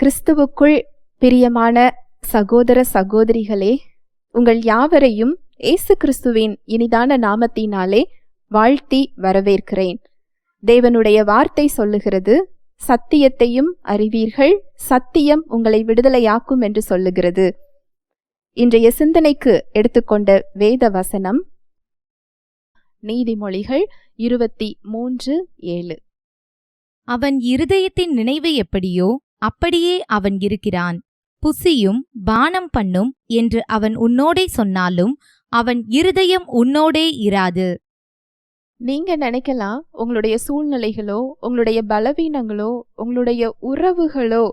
கிறிஸ்துவுக்குள் பிரியமான சகோதர சகோதரிகளே உங்கள் யாவரையும் இயேசு கிறிஸ்துவின் இனிதான நாமத்தினாலே வாழ்த்தி வரவேற்கிறேன். தேவனுடைய வார்த்தை சொல்லுகிறது சத்தியத்தையும் அறிவீர்கள் சத்தியம் உங்களை விடுதலையாக்கும் என்று சொல்லுகிறது. இன்றைய சிந்தனைக்கு எடுத்துக்கொண்ட வேத வசனம் நீதிமொழிகள் இருபத்தி மூன்று ஏழு. அவன் இருதயத்தின் நினைவு எப்படியோ அப்படியே அவன் இருக்கிறான். புசியும் பானம் பண்ணும் என்று அவன் உன்னோடே சொன்னாலும் அவன் இருதயம் உன்னோடே இராது. நீங்க நினைக்கலாம் உங்களுடைய சூழ்நிலைகளோ உங்களுடைய பலவீனங்களோ உங்களுடைய உறவுகளோ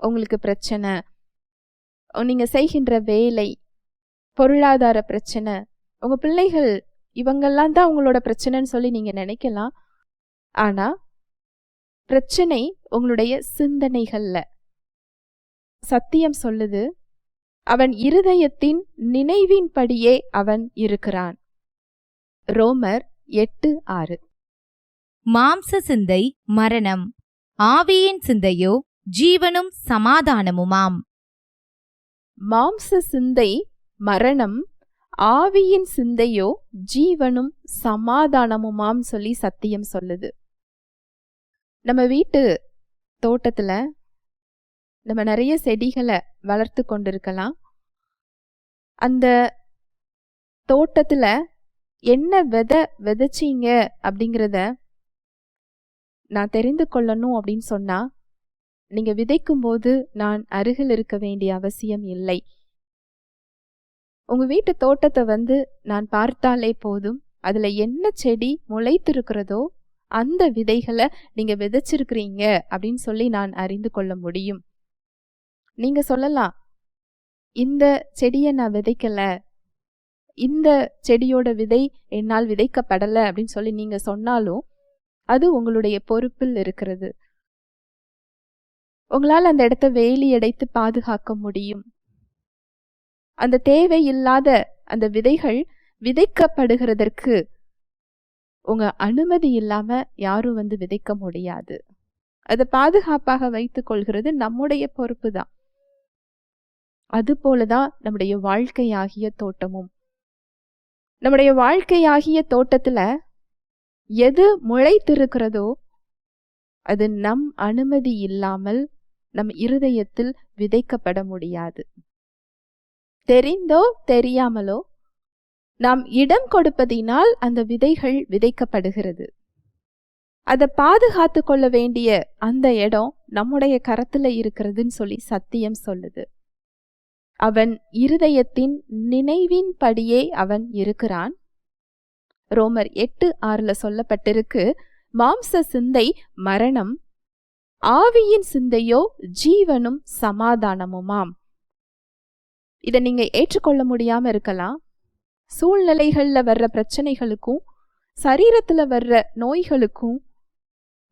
உங்களுக்கு பிரச்சனை. நீங்க செய்கின்ற வேலை பொருளாதார பிரச்சனை உங்க பிள்ளைகள் இவங்கெல்லாம் தான் உங்களோட பிரச்சனைன்னு சொல்லி நீங்க நினைக்கலாம். ஆனா பிரச்சனை உங்களுடைய சிந்தனைகள்ல. சத்தியம் சொல்லுது அவன் இருதயத்தின் நினைவின்படியே அவன் இருக்கிறான். ரோமர் எட்டு ஆறு. மாம்ச சிந்தை மரணம். ஆவியின் சிந்தையோ ஜீவனும் சமாதானமுமாம். மாம்ச சிந்தை மரணம். ஆவியின் சிந்தையோ ஜீவனும் சமாதானமுமாம் சொல்லி சத்தியம் சொல்லுது. நம்ம வீட்டு தோட்டத்தில் நம்ம நிறைய செடிகளை வளர்த்து கொண்டிருக்கலாம். அந்த தோட்டத்தில் என்ன விதை விதைச்சீங்க அப்படிங்கிறத நான் தெரிந்து கொள்ளணும் அப்படின்னு சொன்னால் நீங்கள் விதைக்கும்போது நான் அருகில் இருக்க வேண்டிய அவசியம் இல்லை. உங்கள் வீட்டு தோட்டத்தை வந்து நான் பார்த்தாலே போதும். அதில் என்ன செடி முளைத்திருக்கிறதோ அந்த விதைகளை நீங்க விதைச்சிருக்கிறீங்க அப்படின்னு சொல்லி நான் அறிந்து கொள்ள முடியும். நீங்க சொல்லலாம் இந்த செடியை நான் விதைக்கல இந்த செடியோட விதை என்னால் விதைக்கப்படலை அப்படின்னு சொல்லி நீங்க சொன்னாலும் அது உங்களுடைய பொறுப்பில் இருக்கிறது. உங்களால் அந்த இடத்த வேலி அடைத்து பாதுகாக்க முடியும். அந்த தேவையில்லாத அந்த விதைகள் விதைக்கப்படுகிறதற்கு உங்க அனுமதி இல்லாமல் யாரும் வந்து விதைக்க முடியாது. அதை பாதுகாப்பாக வைத்துக் கொள்கிறது நம்முடைய பொறுப்பு தான். அது போலதான் நம்முடைய வாழ்க்கையாகிய தோட்டமும். நம்முடைய வாழ்க்கையாகிய தோட்டத்துல எது முளைத்திருக்கிறதோ அது நம் அனுமதி இல்லாமல் நம் இருதயத்தில் விதைக்கப்பட முடியாது. தெரிந்தோ தெரியாமலோ நாம் இடம் கொடுப்பதினால் அந்த விதைகள் விதைக்கப்படுகிறது. அதை பாதுகாத்து கொள்ள வேண்டிய அந்த இடம் நம்முடைய கரத்துல இருக்கிறதுன்னு சொல்லி சத்தியம் சொல்லுது. அவன் இருதயத்தின் நினைவின்படியே அவன் இருக்கிறான். ரோமர் எட்டு ஆறுல சொல்லப்பட்டிருக்கு மாம்ச சிந்தை மரணம் ஆவியின் சிந்தையோ ஜீவனும் சமாதானமுமாம். இதை நீங்க ஏற்றுக்கொள்ள முடியாம இருக்கலாம். சூழ்நிலைகளில் வர்ற பிரச்சனைகளுக்கும் சரீரத்தில் வர்ற நோய்களுக்கும்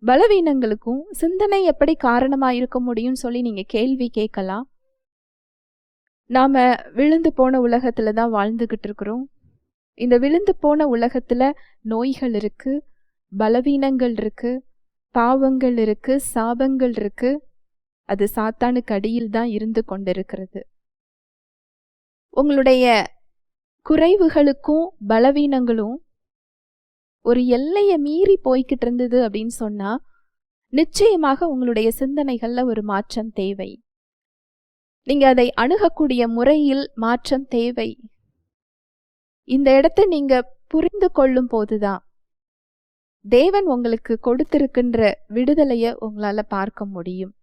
பலவீனங்களுக்கும் சிந்தனை எப்படி காரணமாக இருக்க முடியும்னு சொல்லி நீங்கள் கேள்வி கேட்கலாம். நாம் விழுந்து போன உலகத்தில் தான் வாழ்ந்துக்கிட்டு இருக்கிறோம். இந்த விழுந்து போன உலகத்தில் நோய்கள் இருக்குது பலவீனங்கள் இருக்குது பாவங்கள் இருக்குது சாபங்கள் இருக்குது அது சாத்தானுக்கு அடியில் தான் இருந்து கொண்டிருக்கிறது. உங்களுடைய குறைவுகளுக்கும் பலவீனங்களும் ஒரு எல்லையை மீறி போய்கிட்டு இருந்தது அப்படின்னு சொன்னால் நிச்சயமாக உங்களுடைய சிந்தனைகளில் ஒரு மாற்றம் தேவை. நீங்கள் அதை அணுகக்கூடிய முறையில் மாற்றம் தேவை. இந்த இடத்தை நீங்கள் புரிந்து கொள்ளும் போதுதான். தேவன் உங்களுக்கு கொடுத்திருக்கின்ற விடுதலையை உங்களால் பார்க்க முடியும்.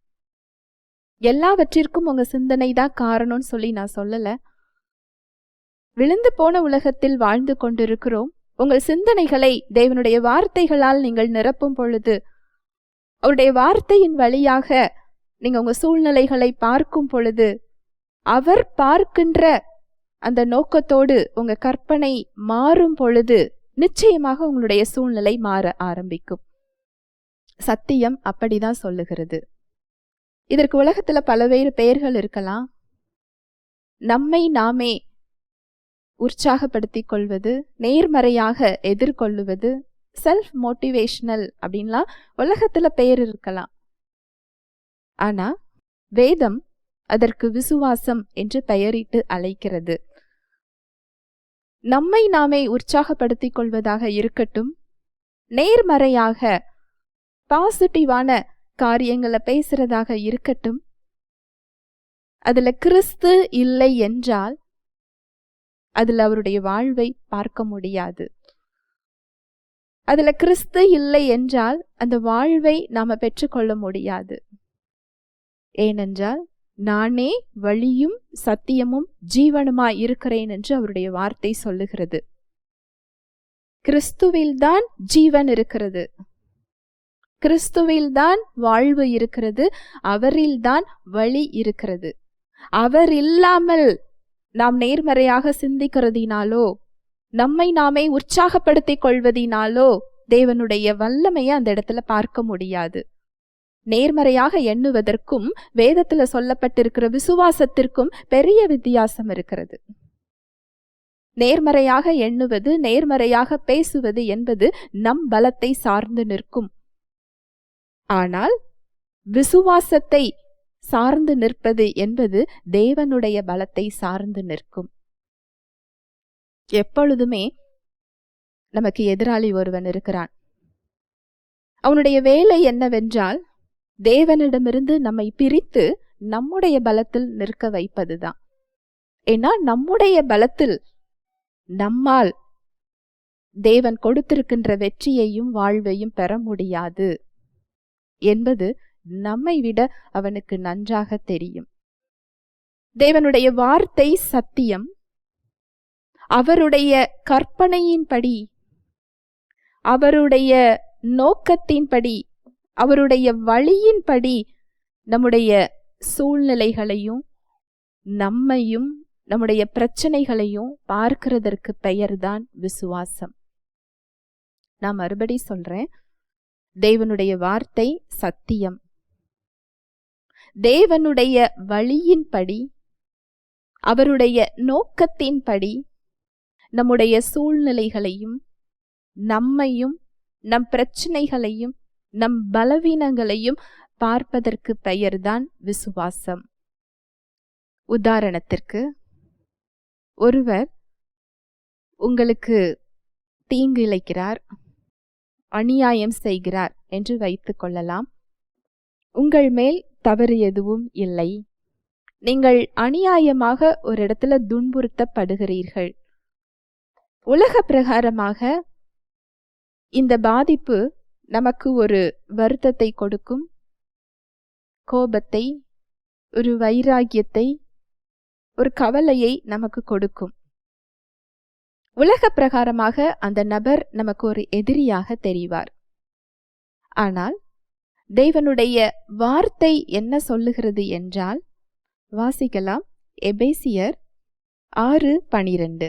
எல்லாவற்றிற்கும் உங்கள் சிந்தனை தான் காரணம்னு சொல்லி நான் சொல்லலை. விழுந்து போன உலகத்தில் வாழ்ந்து கொண்டிருக்கிறோம். உங்கள் சிந்தனைகளை தேவனுடைய வார்த்தைகளால் நீங்கள் நிரப்பும் பொழுது அவருடைய வார்த்தையின் வழியாக நீங்க உங்க சூழ்நிலைகளை பார்க்கும் பொழுது அவர் பார்க்கின்ற அந்த நோக்கத்தோடு உங்க கற்பனை மாறும் பொழுது நிச்சயமாக உங்களுடைய சூழ்நிலை மாற ஆரம்பிக்கும். சத்தியம் அப்படிதான் சொல்லுகிறது. இதற்கு உலகத்துல பலவேறு பெயர்கள் இருக்கலாம். நம்மை நாமே உற்சாகப்படுத்திக் கொள்வது நேர்மறையாக எதிர்கொள்ளுவது செல்ஃப் மோட்டிவேஷனல் அப்படின்லாம் உலகத்தில் பெயர் இருக்கலாம். ஆனால் வேதம் அதற்கு விசுவாசம் என்று பெயரிட்டு அழைக்கிறது. நம்மை நாமே உற்சாகப்படுத்திக் கொள்வதாக இருக்கட்டும் நேர்மறையாக பாசிட்டிவான காரியங்களை பேசுறதாக இருக்கட்டும் அதுல கிறிஸ்து இல்லை என்றால் அதுல அவருடைய வாழ்வை பார்க்க முடியாது. அதுல கிறிஸ்து இல்லை என்றால் அந்த வாழ்வை நாம பெற்றுக்கொள்ள முடியாது. ஏனென்றால் நானே வழியும் சத்தியமும் ஜீவனுமாய் இருக்கிறேன் என்று அவருடைய வார்த்தை சொல்லுகிறது. கிறிஸ்துவில்தான் ஜீவன் இருக்கிறது. கிறிஸ்துவில்தான் வாழ்வு இருக்கிறது. அவரில்தான் வழி இருக்கிறது. அவர் இல்லாமல் நாம் நேர்மறையாக சிந்திக்கிறதினாலோ நம்மை நாமே உற்சாகப்படுத்திக் கொள்வதினாலோ தேவனுடைய வல்லமையை அந்த இடத்துல பார்க்க முடியாது. நேர்மறையாக எண்ணுவதற்கும் வேதத்துல சொல்லப்பட்டிருக்கிற விசுவாசத்திற்கும் பெரிய வித்தியாசம் இருக்கிறது. நேர்மறையாக எண்ணுவது நேர்மறையாக பேசுவது என்பது நம் பலத்தை சார்ந்து நிற்கும். ஆனால் விசுவாசத்தை சார்ந்து நிற்பது என்பது தேவனுடைய பலத்தை சார்ந்து நிற்கும். எப்பொழுதுமே நமக்கு எதிராளி ஒருவன் இருக்கிறான். அவனுடைய வேலை என்னவென்றால் தேவனிடமிருந்து நம்மை பிரித்து நம்முடைய பலத்தில் நிற்க வைப்பதுதான். ஏன்னா நம்முடைய பலத்தில் நம்மால் தேவன் கொடுத்திருக்கின்ற வெற்றியையும் வாழ்வையும் பெற முடியாது என்பது நம்மை விட அவனுக்கு நன்றாக தெரியும். தேவனுடைய வார்த்தை சத்தியம். அவருடைய கற்பனையின்படி அவருடைய நோக்கத்தின்படி அவருடைய வழியின்படி நம்முடைய சூழ்நிலைகளையும் நம்மையும் நம்முடைய பிரச்சனைகளையும் பார்க்கிறதற்கு பெயர்தான் விசுவாசம். நான் மறுபடி சொல்றேன். தேவனுடைய வார்த்தை சத்தியம். தேவனுடைய வழியின்படி அவருடைய நோக்கத்தின்படி நம்முடைய சூழ்நிலைகளையும் நம்மையும் நம் பிரச்சனைகளையும் நம் பலவீனங்களையும் பார்ப்பதற்கு பெயர்தான் விசுவாசம். உதாரணத்திற்கு ஒருவர் உங்களுக்கு தீங்கு இழைக்கிறார் அநியாயம் செய்கிறார் என்று வைத்துக்கொள்ளலாம் உங்கள் மேல் தவறு எதுவும் இல்லை. நீங்கள் அநியாயமாக ஒரு இடத்துல துன்புறுத்தப்படுகிறீர்கள். உலக பிரகாரமாக இந்த பாதிப்பு நமக்கு ஒரு வருத்தத்தை கொடுக்கும். கோபத்தை ஒரு வைராகியத்தை ஒரு கவலையை நமக்கு கொடுக்கும். உலக பிரகாரமாக அந்த நபர் நமக்கு ஒரு எதிரியாக தெரிவார். ஆனால் தேவனுடைய வார்த்தை என்ன சொல்லுகிறது என்றால் வாசிக்கலாம். எபேசியர் ஆறு பனிரெண்டு.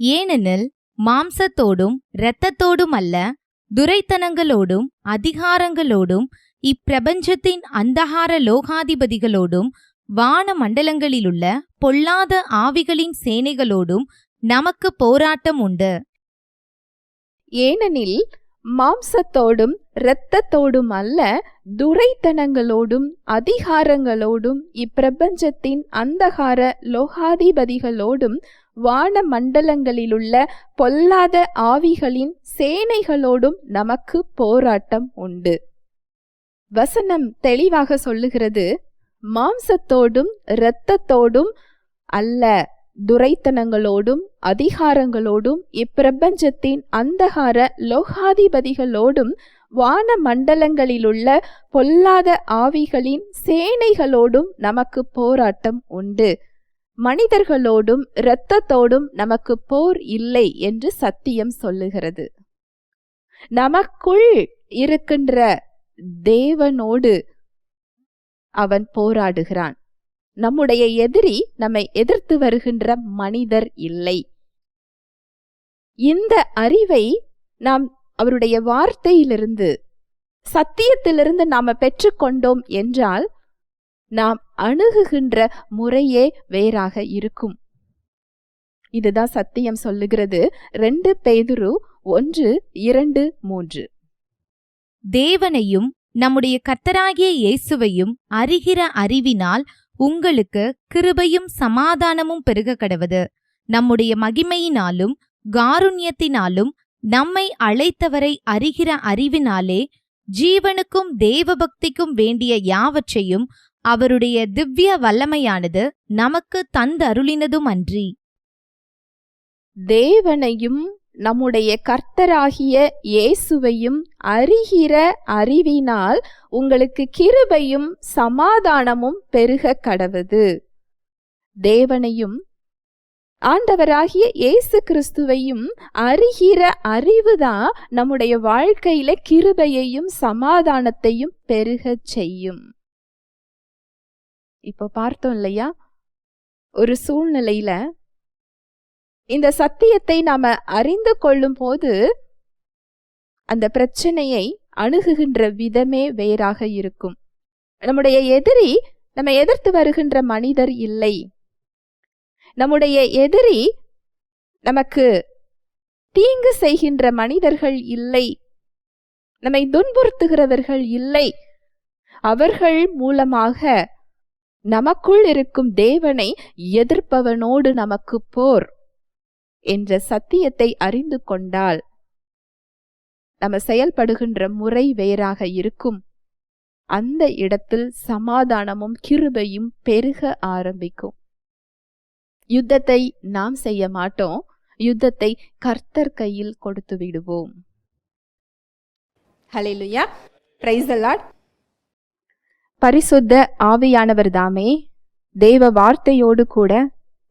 ஏனெனில் மாம்சத்தோடும் இரத்தத்தோடும் அல்ல துரைத்தனங்களோடும் அதிகாரங்களோடும் இப்பிரபஞ்சத்தின் அந்தகார லோகாதிபதிகளோடும் வான மண்டலங்களிலுள்ள பொல்லாத ஆவிகளின் சேனைகளோடும் நமக்கு போராட்டம் உண்டு. ஏனெனில் மாம்சத்தோடும் இரத்தத்தோடும் அல்ல துரைத்தனங்களோடும் அதிகாரங்களோடும் இப்பிரபஞ்சத்தின் அந்தகார லோகாதிபதிகளோடும் வான மண்டலங்களிலுள்ள பொல்லாத ஆவிகளின் சேனைகளோடும் நமக்கு போராட்டம் உண்டு. வசனம் தெளிவாக சொல்லுகிறது மாம்சத்தோடும் இரத்தத்தோடும் அல்ல துரைத்தனங்களோடும் அதிகாரங்களோடும் இப்பிரபஞ்சத்தின் அந்தகார லோகாதிபதிகளோடும் வான மண்டலங்களிலுள்ள பொல்லாத ஆவிகளின் சேனைகளோடும் நமக்கு போராட்டம் உண்டு. மனிதர்களோடும் இரத்தத்தோடும் நமக்கு போர் இல்லை என்று சத்தியம் சொல்லுகிறது. நமக்குள் இருக்கின்ற தேவனோடு அவன் போராடுகிறான். நம்முடைய எதிரி நம்மை எதிர்த்து வருகின்ற மனிதர் இல்லை. இந்த அறிவை நாம் அவருடைய வார்த்தையிலிருந்து சத்தியத்திலிருந்து நாம பெற்றுக்கொண்டோம் என்றால் நாம் அணுகுகின்ற முறையே வேறாக இருக்கும். இதுதான் சத்தியம் சொல்லுகிறது. ரெண்டு பேதுரு ஒன்று இரண்டு மூன்று. தேவனையும் நம்முடைய கர்த்தராகிய இயேசுவையும் அறிகிற அறிவினால் உங்களுக்கு கிருபையும் சமாதானமும் பெருக கடவது. நம்முடைய மகிமையினாலும் காருண்யத்தினாலும் நம்மை அழைத்தவரை அறிகிற அறிவினாலே ஜீவனுக்கும் தேவபக்திக்கும் வேண்டிய யாவற்றையும் அவருடைய திவ்ய வல்லமையானது நமக்கு தந்தருளினதும் அன்றி. தேவனையும் நம்முடைய கர்த்தராகிய இயேசுவையும் அறிகிற அறிவினால் உங்களுக்கு கிருபையும் சமாதானமும் பெருக கடவுது. தேவனையும் ஆண்டவராகிய இயேசு கிறிஸ்துவையும் அறிகிற அறிவுதான் நம்முடைய வாழ்க்கையில கிருபையையும் சமாதானத்தையும் பெருகச் செய்யும். இப்போ பார்த்தோம் இல்லையா? ஒரு சூழ்நிலையில இந்த சத்தியத்தை நாம அறிந்து கொள்ளும் போது அந்த பிரச்சனையை அணுகுகின்ற விதமே வேறாக இருக்கும். நம்முடைய எதிரி நம்ம எதிர்த்து வருகின்ற மனிதர் இல்லை. நம்முடைய எதிரி நமக்கு தீங்கு செய்கின்ற மனிதர்கள் இல்லை. நம்மை துன்புறுத்துகிறவர்கள் இல்லை. அவர்கள் மூலமாக நமக்குள் இருக்கும் தேவனை எதிர்ப்பவனோடு நமக்கு போர். என்ற சத்தியத்தை அறிந்து கொண்டால் நம்ம செயல்படுகின்ற முறை வேறாக இருக்கும். அந்த இடத்தில் சமாதானமும் கிருபையும் பெருக ஆரம்பிக்கும். யுத்தத்தை நாம் செய்ய மாட்டோம். யுத்தத்தை கர்த்தர் கையில் கொடுத்து விடுவோம். ஹalleluya பிரைஸ் பரிசுத்த ஆவியானவர் தாமே தேவ வார்த்தையோடு கூட